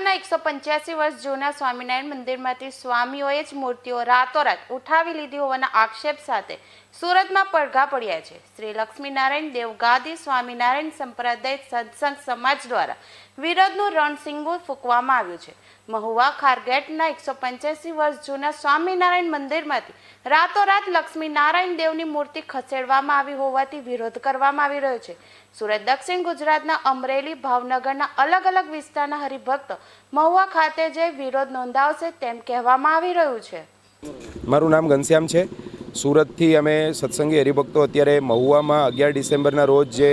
પંચ્યાસી વર્ષ જૂના સ્વામિનારાયણ મંદિરમાંથી સ્વામીઓએ જ મૂર્તિઓ રાતોરાત ઉઠાવી લીધી હોવાના આક્ષેપ સાથે સુરતમાં પડઘા પડ્યા છે. શ્રી લક્ષ્મીનારાયણ દેવગાદી સ્વામિનારાયણ સંપ્રદાય સત્સંગ સમાજ દ્વારા વિરોધનું રણસિંગો ફૂંકવામાં આવ્યું છે. મહુવા ખારગેટના એકસો પંચ્યાસી વર્ષ જૂના સ્વામિનારાયણ મંદિરમાંથી રાતોરાત લક્ષ્મીનારાયણ દેવની મૂર્તિ ખસેડવામાં આવી હોવાથી વિરોધ કરવામાં આવી રહ્યો છે. સુરત દક્ષિણ ગુજરાતના અમરેલી, ભાવનગરના અલગ અલગ વિસ્તારના હરિભક્તો મહુવા ખાતે જઈ વિરોધ નોંધાવશે તેમ કહેવામાં આવી રહ્યું છે. મારું નામ ઘનશ્યામ છે. સુરતથી અમે સત્સંગી હરિભક્તો અત્યારે મહુવામાં અગિયાર ડિસેમ્બરના રોજ જે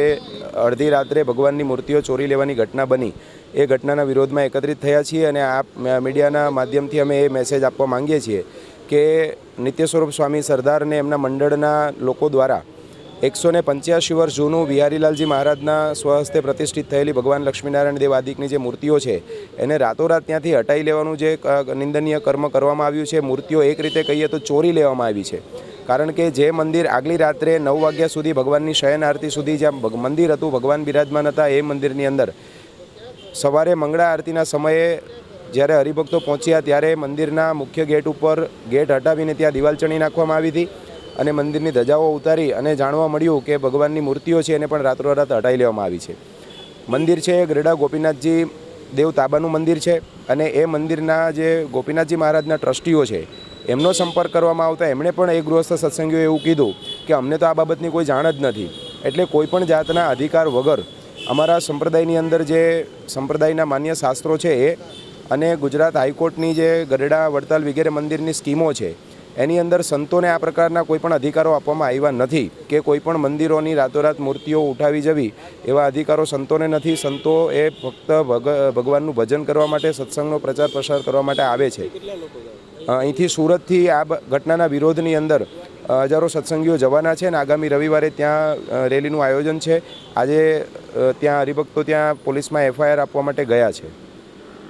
અડધી રાત્રે ભગવાનની મૂર્તિઓ ચોરી લેવાની ઘટના બની, એ ઘટનાના વિરોધમાં એકત્રિત થયા છીએ અને આ મીડિયાના માધ્યમથી અમે એ મેસેજ આપવા માંગીએ છીએ કે નિત્ય સ્વરૂપ સ્વામી સરદારને એમના મંડળના લોકો દ્વારા એકસો ને પંચ્યાસી વર્ષ જૂનું બિહારીલાલજી મહારાજના સ્વહસ્તે પ્રતિષ્ઠિત થયેલી ભગવાન લક્ષ્મીનારાયણ દેવ આદિકની જે મૂર્તિઓ છે, એને રાતોરાત ત્યાંથી હટાવી લેવાનું જે નિંદનીય કર્મ કરવામાં આવ્યું છે, મૂર્તિઓ એક રીતે કહીએ તો ચોરી લેવામાં આવી છે. કારણ કે જે મંદિર આગલી રાત્રે નવ વાગ્યા સુધી ભગવાનની શયન આરતી સુધી જ્યાં મંદિર હતું, ભગવાન બિરાજમાન હતા એ મંદિરની અંદર, સવારે મંગળા આરતીના સમયે જ્યારે હરિભક્તો પહોંચ્યા ત્યારે મંદિરના મુખ્ય ગેટ ઉપર ગેટ હટાવીને ત્યાં દિવાલ ચણી નાખવામાં આવી હતી. અને મંદિરની ધજાઓ ઉતારી અને જાણવા મળ્યું કે ભગવાનની મૂર્તિઓ છે એને પણ રાતોરાત હટાવી લેવામાં આવી છે. મંદિર છે, ગરડા ગોપીનાથજી દેવ તાબાનું મંદિર છે અને એ મંદિરના જે ગોપીનાથજી મહારાજના ટ્રસ્ટીઓ છે, એમનો સંપર્ક કરવામાં આવતા એમણે પણ એ ગૃહસ્થ સત્સંગીઓ એવું કીધું કે અમને તો આ બાબતની કોઈ જાણ જ નથી. એટલે કોઈ પણ જાતના અધિકાર વગર અમારા સંપ્રદાયની અંદર જે સંપ્રદાયના માન્ય શાસ્ત્રો છે એ અને ગુજરાત હાઈકોર્ટની જે ગરડા વડતાલ વગેરે મંદિરની સ્કીમો છે એની અંદર સંતોને આ પ્રકારના કોઈપણ અધિકારો આપવામાં આવ્યા નથી કે કોઈપણ મંદિરોની રાતોરાત મૂર્તિઓ ઉઠાવી જવી એવા અધિકારો સંતોને નથી. સંતો એ ફક્ત ભગ, ભગવાનનું ભજન કરવા માટે, સત્સંગનો પ્રચાર પ્રસાર કરવા માટે આવે છે. અહીંથી સુરતથી આ ઘટનાના વિરોધની અંદર હજારો સત્સંગીઓ જવાના છે અને આગામી રવિવારે ત્યાં રેલીનું આયોજન છે. આજે ત્યાં હરિભક્તો ત્યાં પોલીસમાં એફઆઈઆર આપવા માટે ગયા છે.